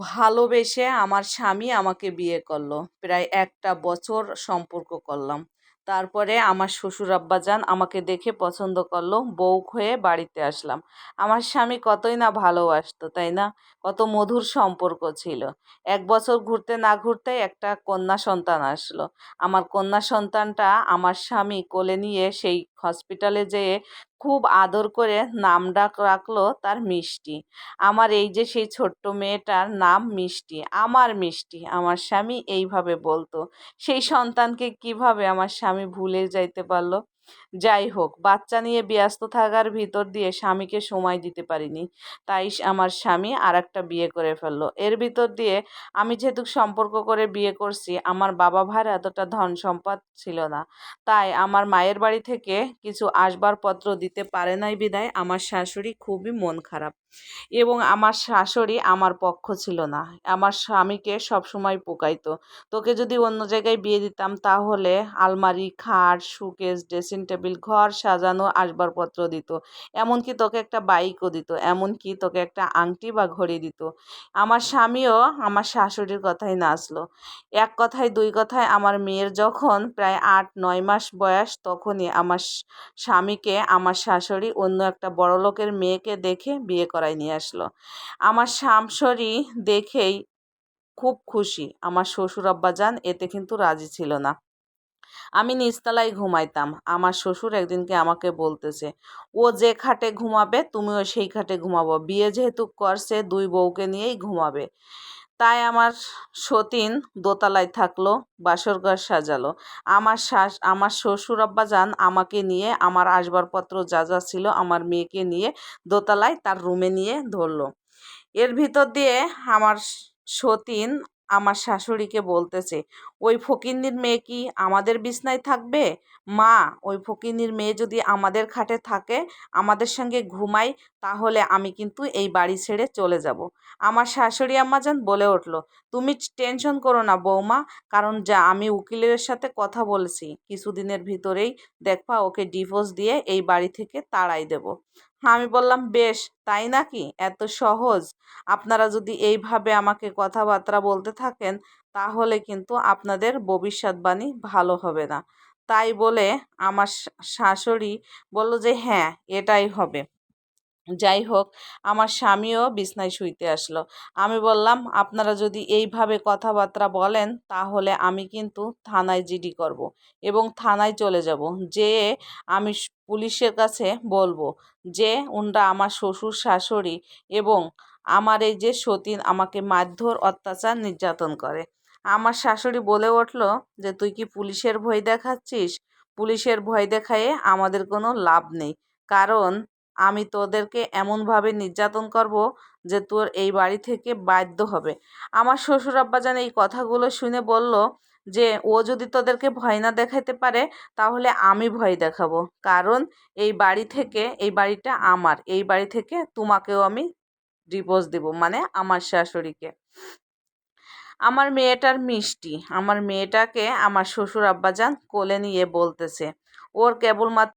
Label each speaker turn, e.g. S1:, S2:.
S1: ভালোবেসে আমার স্বামী আমাকে বিয়ে করল। প্রায় একটা বছর সম্পর্ক করলাম। তারপরে আমার শ্বশুর আব্বাজান আমাকে দেখে পছন্দ করল, বউ হয়ে বাড়িতে আসলাম। আমার স্বামী কতই না ভালোবাসতো, তাই না? কত মধুর সম্পর্ক ছিল। এক বছর ঘুরতে না ঘুরতে একটা কন্যা সন্তান আসলো। আমার কন্যা সন্তানটা আমার স্বামী কোলে নিয়ে সেই হসপিটালে যেয়ে খুব আদর করে নাম ডাক রাখল তার মিষ্টি। আমার এই যে সেই ছোট্ট মেয়েটার নাম মিষ্টি, আমার মিষ্টি, আমার স্বামী এইভাবে বলতো। সেই সন্তানকে কীভাবে আমার স্বামী ভুলে যাইতে পারল? যাই হোক, বাচ্চা নিয়ে ব্যস্ত থাকার ভিতর দিয়ে স্বামীকে সময় দিতে পারিনি। তাই আমার স্বামী আর একটা বিয়ে করে ফেলল। এর ভিতর দিয়ে আমি যেহেতু সম্পর্ক করে বিয়ে করছি, আমার বাবা ভাইয়ের এতটা ধন সম্পদ ছিল না। তাই আমার মায়ের বাড়ি থেকে কিছু আসবাবপত্র দিতে পারে নাই বিদায় আমার শাশুড়ি খুবই মন খারাপ। এবং আমার শাশুড়ি আমার পক্ষ ছিল না। আমার স্বামীকে সবসময় পোকাইতো। তোকে যদি অন্য জায়গায় বিয়ে দিতাম তাহলে আলমারি, খাট সুকেস ড্রেসিং টেবিল, ঘর সাজানো, আসবাবপত্র দিত। এমনকি তোকে একটা বাইকও দিত। এমনকি তোকে একটা আংটি বা ঘড়ি দিত। আমার স্বামীও আমার শাশুড়ির কথাই নাচলো এক কথায়, দুই কথায় আমার মেয়ের যখন প্রায় আট, নয় মাস বয়স তখনই আমার স্বামীকে, আমার শাশুড়ি অন্য একটা বড়লোকের মেয়েকে দেখে বিয়ে করায় নিয়ে আসলো। আমার শামশরি দেখেই খুব খুশি। আমার শ্বশুর আব্বাজান এতে কিন্তু রাজি ছিল না। আমি নিচতলায় ঘুমাইতাম। আমার শ্বশুর একদিনকে আমাকে বলতেছে, ও যে খাটে ঘুমাবে তুমিও সেই খাটে ঘুমাবো। বিয়ে যেহেতু করছে দুই বউকে নিয়েই ঘুমাবে। তাই আমার সতীন দোতলায় থাকল, বাসর ঘর সাজালো। আমার শাস, আমার শ্বশুর আব্বা যান আমাকে নিয়ে, আমার আসবাবপত্র যা যা ছিল আমার মেয়েকে নিয়ে দোতলায় তার রুমে নিয়ে ধরলো। এর ভিতর দিয়ে আমার সতীন আমার শাশুড়িকে বলতেছে, ওই ফকিন্নির মেয়ে কি আমাদের বিছনায় থাকবে? মা, ওই ফকিন্নির মেয়ে যদি আমাদের খাটে থাকে, আমাদের সঙ্গে ঘুমাই, তাহলে আমি কিন্তু এই বাড়ি ছেড়ে চলে যাব। আমার শাশুড়ি আম্মাজান বলে উঠল, তুমি টেনশন করো না বৌমা, কারণ যা আমি উকিলের সাথে কথা বলেছি, কিছুদিনের ভিতরেই দেখবা ওকে ডিভোর্স দিয়ে এই বাড়ি থেকে তাড়াই দেব। আমি বললাম, বেশ, তাই নাকি? এত সহজ। আপনারা যদি এইভাবে আমাকে কথাবার্তা বলতে থাকেন, তাহলে কিন্তু আপনাদের ভবিষ্যৎবাণী ভালো হবে না। তাই বলে আমার শাশুড়ি বলল যে হ্যাঁ এটাই হবে। যাই হোক, আমার স্বামীও বিছনায় শুইতে আসলো। আমি বললাম, আপনারা যদি এইভাবে কথাবার্তা বলেন, তাহলে আমি কিন্তু থানায় জিডি করব এবং থানায় চলে যাব। যেয়ে আমি পুলিশের কাছে বলব যে উনরা আমার শ্বশুর, শাশুড়ি এবং আমার এই যে সতীন আমাকে মারধর, অত্যাচার, নির্যাতন করে। আমার শাশুড়ি বলে উঠল যে, তুই কি পুলিশের ভয় দেখাচ্ছিস? পুলিশের ভয় দেখায়ে আমাদের কোনো লাভ নেই। কারণ আমি তোদেরকে এমনভাবে নির্যাতন করব যে তোর এই বাড়ি থেকে বাধ্য হবে। আমার শ্বশুর আব্বাজান এই কথাগুলো শুনে বলল যে, ও যদি তোদেরকে ভয় না দেখাইতে পারে, তাহলে আমি ভয় দেখাবো। কারণ এই বাড়ি থেকে, এই বাড়িটা আমার, এই বাড়ি থেকে তোমাকেও আমি ডিভোর্স দেব মানে আমার শাশুড়িকে। আমার মেয়েটার মিষ্টি, আমার মেয়েটাকে আমার শ্বশুর আব্বাজান কোলে নিয়ে বলতেছে। ওর কেবলমাত্র